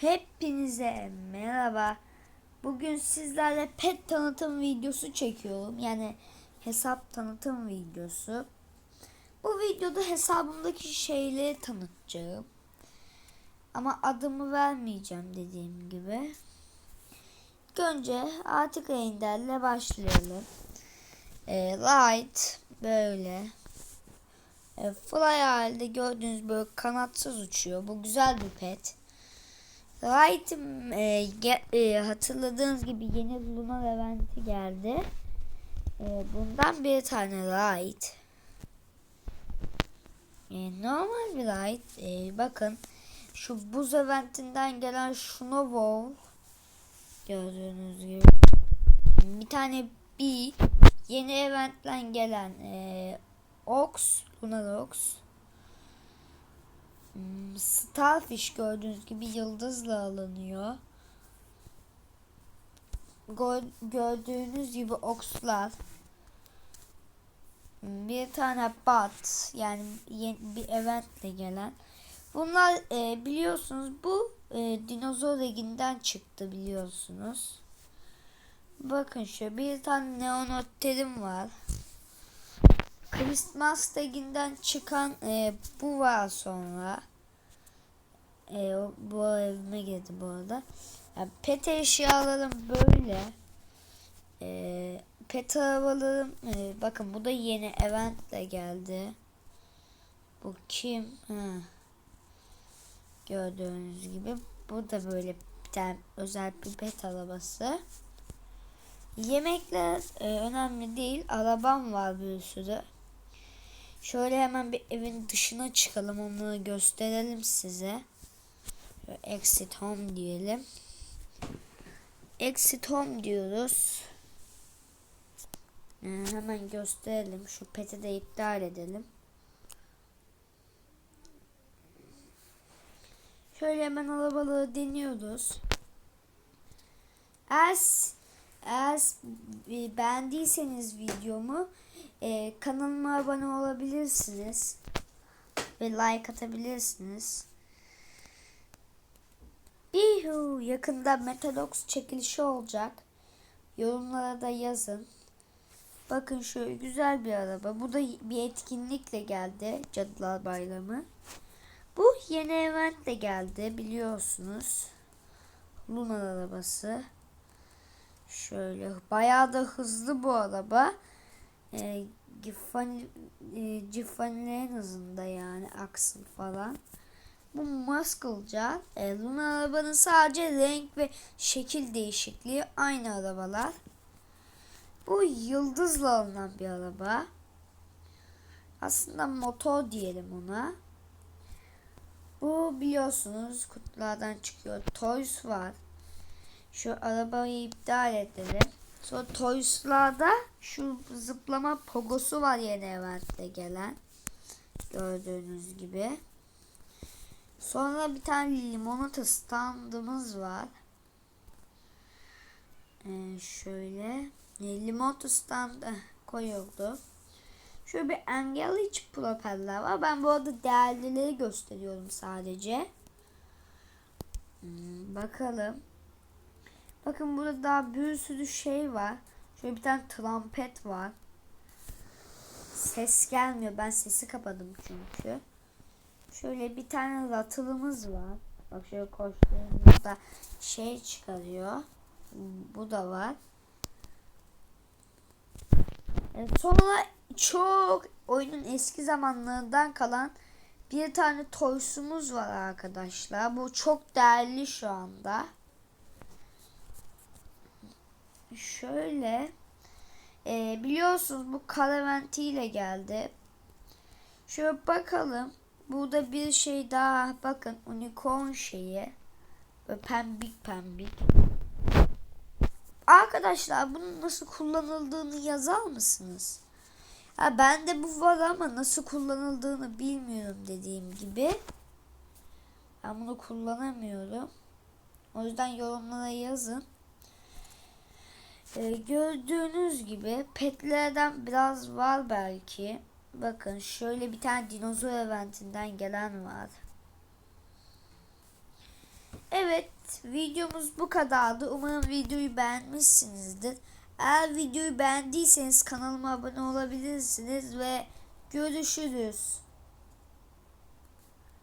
Hepinize merhaba. Bugün sizlerle pet tanıtım videosu çekiyorum. Yani hesap tanıtım videosu. Bu videoda hesabımdaki şeyleri tanıtacağım. Ama adımı vermeyeceğim dediğim gibi. İlk önce artık Ender'le başlayalım. E, light böyle. E, fly halde gördüğünüz böyle kanatsız uçuyor. Bu güzel bir pet. Right e, ge, e, hatırladığınız gibi yeni Luna eventi geldi. E, bundan bir tane Right. E, normal bir Right. E, bakın şu buz eventinden gelen Snowball gördüğünüz gibi. Bir tane bir yeni eventten gelen e, Ox, Lunar Ox. Starfish gördüğünüz gibi yıldızla alınıyor. Gö- gördüğünüz gibi okslar. Bir tane bat yani bir eventle gelen. Bunlar e, biliyorsunuz bu e, dinozor reginden çıktı biliyorsunuz. Bakın şu bir tane neonotterim var. Christmas taginden çıkan e, bu var sonra. E, bu evime girdi bu arada. Yani pet eşyalarım böyle. E, pet arabalarım e, bakın bu da yeni eventle geldi. Bu kim? Ha. Gördüğünüz gibi bu da böyle bir tane özel bir pet arabası. Yemekler e, önemli değil. Arabam var bir sürü. Şöyle hemen bir evin dışına çıkalım. Onları gösterelim size. Exit home diyelim. Exit home diyoruz. Ee, hemen gösterelim. Şu peti de iptal edelim. Şöyle hemen arabaları deniyoruz. Eğer, eğer beğendiyseniz videomu e, kanalıma abone olabilirsiniz. Ve like atabilirsiniz. Bihu yakında Metalox çekilişi olacak. Yorumlara da yazın. Bakın şöyle güzel bir araba. Bu da bir etkinlikle geldi. Cadılar Bayramı. Bu yeni eventle geldi biliyorsunuz. Lunar arabası. Şöyle bayağı da hızlı bu araba. E, Giffany, e, Giffany'lerin hızında yani aksın falan. Bu Muscle'ca. E, Luna arabanın sadece renk ve şekil değişikliği aynı arabalar. Bu yıldızla alınan bir araba. Aslında motor diyelim ona. Bu biliyorsunuz kutulardan çıkıyor. Toys var. Şu arabayı iptal edelim. Sonra Toys'larda şu zıplama pogosu var yeni eventte gelen. Gördüğünüz gibi. Sonra bir tane limonata standımız var. Ee, şöyle. E, limonata stand eh, koyuldu. Şöyle bir engelli iç propeller var. Ben bu arada değerlileri gösteriyorum sadece. Hmm, bakalım. Bakın burada daha bir sürü şey var. Şöyle bir tane trompet var. Ses gelmiyor. Ben sesi kapadım çünkü. Şöyle bir tane ratılımız var. Bak şöyle koştuğumuzda şey çıkarıyor. Bu da var. E, sonra çok oyunun eski zamanlarından kalan bir tane toysumuz var arkadaşlar. Bu çok değerli şu anda. Şöyle e, biliyorsunuz bu Caraventi ile geldi. Şöyle bakalım. Burada bir şey daha bakın unicorn şeyi. Böyle pembik pembik. Arkadaşlar bunun nasıl kullanıldığını yazar mısınız? Ha bende bu var ama nasıl kullanıldığını bilmiyorum dediğim gibi. Ben bunu kullanamıyorum. O yüzden yorumlara yazın. Ee, gördüğünüz gibi petlerden biraz var belki. Bakın şöyle bir tane dinozor eventinden gelen var. Evet videomuz bu kadardı. Umarım videoyu beğenmişsinizdir. Eğer videoyu beğendiyseniz kanalıma abone olabilirsiniz ve görüşürüz.